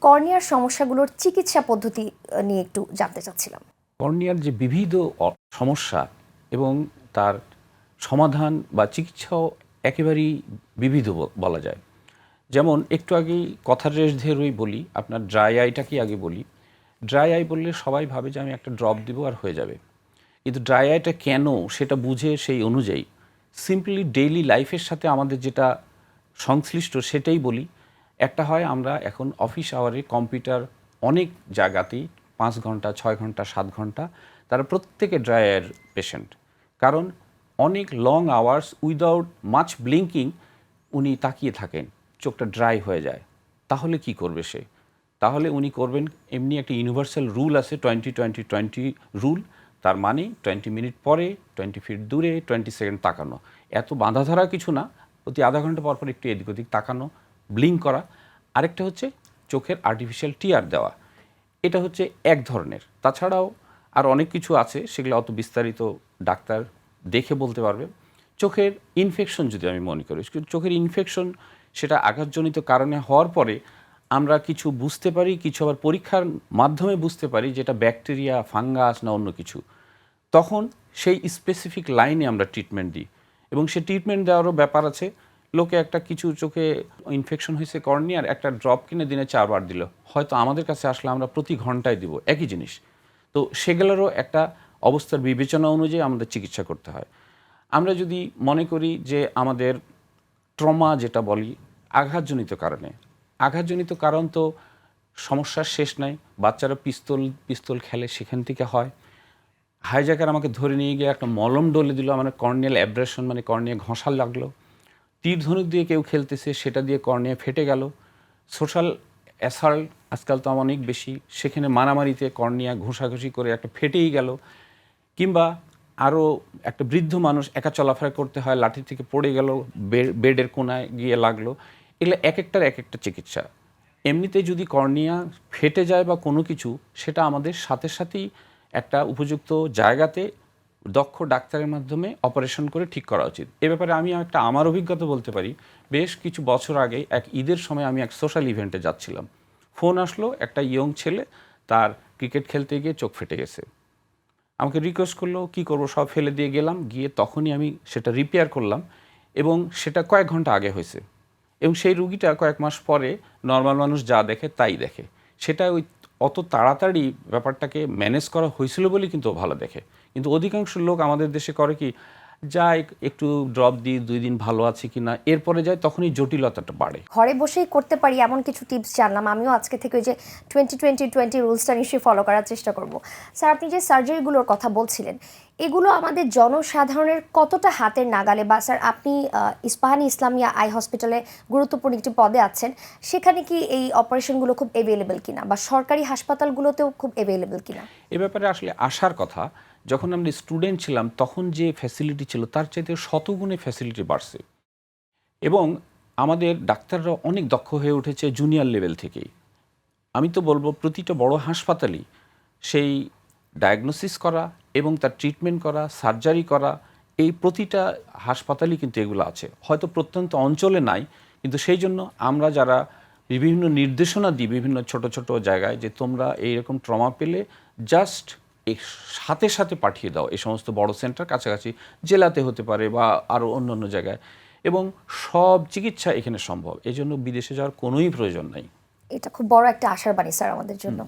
কর্নিয়ার সমস্যাগুলোর চিকিৎসা পদ্ধতি নিয়ে একটু জানতে চাচ্ছিলাম। কর্নিয়ার যে বিবিধ সমস্যা এবং তার সমাধান বা চিকিৎসাও একেবারেই বিবিধ বলা যায়। যেমন একটু আগেই কথার রেশ ধরেই বলি, আপনার ড্রাই আইটাকে আগে বলি? ড্রাই আই বললে সবাই ভাবে যে আমি একটা ড্রপ দিব আর হয়ে যাবে। কিন্তু ড্রাই আইটা কেন সেটা বুঝে সেই অনুযায়ী। সিম্পলি ডেইলি লাইফের সাথে আমাদের যেটা সংশ্লিষ্ট সেটাই বলি একটা হয় আমরা এখন অফিস আওয়ারে কম্পিউটার অনেক জায়গাতেই পাঁচ ঘণ্টা, ছয় ঘণ্টা, সাত ঘণ্টা তারা প্রত্যেকে ড্রাই আয়ের পেশেন্ট কারণ অনেক long hours without much blinking উনি তাকিয়ে থাকেন, চোখটা ড্রাই হয়ে যায়। তাহলে কি করবে সে? তাহলে উনি করবেন এমনি একটা ইউনিভার্সাল রুল আছে টোয়েন্টি টোয়েন্টি টোয়েন্টি রুল তার মানে টোয়েন্টি মিনিট পরে টোয়েন্টি ফিট দূরে টোয়েন্টি সেকেন্ড তাকানো। এত বাঁধাধরা কিছু না, প্রতি আধা ঘণ্টা পর পর একটু এদিক ওদিক তাকানো ব্লিঙ্ক করা। আরেকটা হচ্ছে চোখের আর্টিফিশিয়াল টিয়ার দেওয়া। এটা হচ্ছে এক ধরনের। তাছাড়াও আর অনেক কিছু আছে, সেগুলো অত বিস্তারিত ডাক্তার দেখে বলতে পারবে। চোখের ইনফেকশন যদি আমি মনে করি চোখের ইনফেকশন সেটা আঘাতজনিত কারণে হওয়ার পরে আমরা কিছু বুঝতে পারি, কিছু আবার পরীক্ষার মাধ্যমে বুঝতে পারি যেটা ব্যাকটেরিয়া ফাঙ্গাস না অন্য কিছু। তখন সেই স্পেসিফিক লাইনে আমরা ট্রিটমেন্ট দিই। এবং সে ট্রিটমেন্ট দেওয়ারও ব্যাপার আছে। লোকে একটা কিছু চোখে ইনফেকশন হয়েছে কর্নিয়ার একটা ড্রপ কিনে দিনে চারবার দিল। হয়তো আমাদের কাছে আসলে আমরা প্রতি ঘন্টায় দিব, একই জিনিস। তো সেগুলোরও একটা অবস্থার বিবেচনা অনুযায়ী আমাদের চিকিৎসা করতে হয়। আমরা যদি মনে করি যে আমাদের ট্রমা যেটা বলি, আঘাতজনিত কারণে। আঘাতজনিত কারণ তো সমস্যার শেষ নাই, বাচ্চারা পিস্তল পিস্তল খেলে সেখান থেকে হয়। হাইজাকার আমাকে ধরে নিয়ে গিয়ে একটা মলম ডলে দিল আমার কর্নিয়াল অ্যাব্রেশন মানে কর্নিয়া ঘষা লাগল। তীর ধনুক দিয়ে কেউ খেলতেছে, সেটা দিয়ে কর্নিয়া ফেটে গেল। সোশ্যাল অ্যাসাল্ট আজকাল তো অনেক বেশি। সেখানে মারামারিতে কর্নিয়া ঘষাঘষি করে একটা ফেটেই গেল। কিংবা আরও একটা বৃদ্ধ মানুষ একা চলাফেরা করতে হয়, লাঠি থেকে পড়ে গেল বেডের কোনায় গিয়ে লাগল। এগুলো এক একটার এক একটা চিকিৎসা। এমনিতে যদি কর্নিয়া ফেটে যায় বা কোনো কিছু, সেটা আমাদের সাথে সাথেই একটা উপযুক্ত জায়গাতে দক্ষ ডাক্তারের মাধ্যমে অপারেশন করে ঠিক করা উচিত। এ ব্যাপারে আমি একটা আমার অভিজ্ঞতা বলতে পারি। বেশ কিছু বছর আগে এক ঈদের সময় আমি এক সোশ্যাল ইভেন্টে যাচ্ছিলাম। ফোন আসলো, একটা ইয়ং ছেলে তার ক্রিকেট খেলতে গিয়ে চোখ ফেটে গেছে। আমাকে রিকোয়েস্ট করল, কি করব, সব ফেলে দিয়ে গেলাম। গিয়ে তখনই আমি সেটা রিপেয়ার করলাম এবং সেটা কয়েক ঘণ্টা আগে হয়েছে। এবং সেই রুগীটা কয়েক মাস পরে নর্মাল মানুষ যা দেখে তাই দেখে। সেটা ওই অত তাড়াতাড়ি ব্যাপারটাকে ম্যানেজ করা হয়েছিল বলে কিন্তু ভালো দেখে। কিন্তু অধিকাংশ লোক আমাদের দেশে করে কি যায় একটু ড্রপ দিই দুই দিন ভালো আছে কি না এরপরে যায় তখনই জটিলতাটা বাড়ে। ঘরে বসেই করতে পারি এমন কিছু টিপস জানলাম। আমিও আজকে থেকে ওই যে টোয়েন্টি টোয়েন্টি টোয়েন্টি রুলসটা নিশ্চয়ই ফলো করার চেষ্টা করব। স্যার আপনি যে সার্জারিগুলোর কথা বলছিলেন এগুলো আমাদের জনসাধারণের কতটা হাতের নাগালে বা স্যার আপনি ইস্পাহানি ইসলামিয়া আই হসপিটালে গুরুত্বপূর্ণ একটি পদে আছেন সেখানে কি এই অপারেশনগুলো খুব অ্যাভেলেবেল কিনা বা সরকারি হাসপাতালগুলোতেও খুব অ্যাভেলেবেল কিনা? এ ব্যাপারে আসলে আসার কথা যখন আমরা স্টুডেন্ট ছিলাম, তখন যে ফ্যাসিলিটি ছিল, তার চাইতে শতগুণে ফ্যাসিলিটি বাড়ছে। এবং আমাদের ডাক্তাররা অনেক দক্ষ হয়ে উঠেছে জুনিয়র লেভেল থেকেই। আমি তো বলব, প্রতিটা বড় হাসপাতালই সেই ডায়াগনোসিস করা এবং তার ট্রিটমেন্ট করা সার্জারি করা, এই প্রতিটা হাসপাতালই কিন্তু এগুলো আছে। হয়তো প্রত্যন্ত অঞ্চলে নাই, কিন্তু সেই জন্য আমরা যারা বিভিন্ন নির্দেশনা দিই বিভিন্ন ছোট ছোট জায়গায় যে তোমরা এইরকম ট্রমা পেলে জাস্ট সাথে সাথে পাঠিয়ে দাও। এই সমস্ত বড় সেন্টার কাছাকাছি জেলাতে হতে পারে বা আরও অন্য অন্য জায়গায়। এবং সব চিকিৎসা এখানে সম্ভব। এই জন্য বিদেশে যাওয়ার কোনোই প্রয়োজন নাই। এটা খুব বড় একটা আশার বাণী স্যার আমাদের জন্য।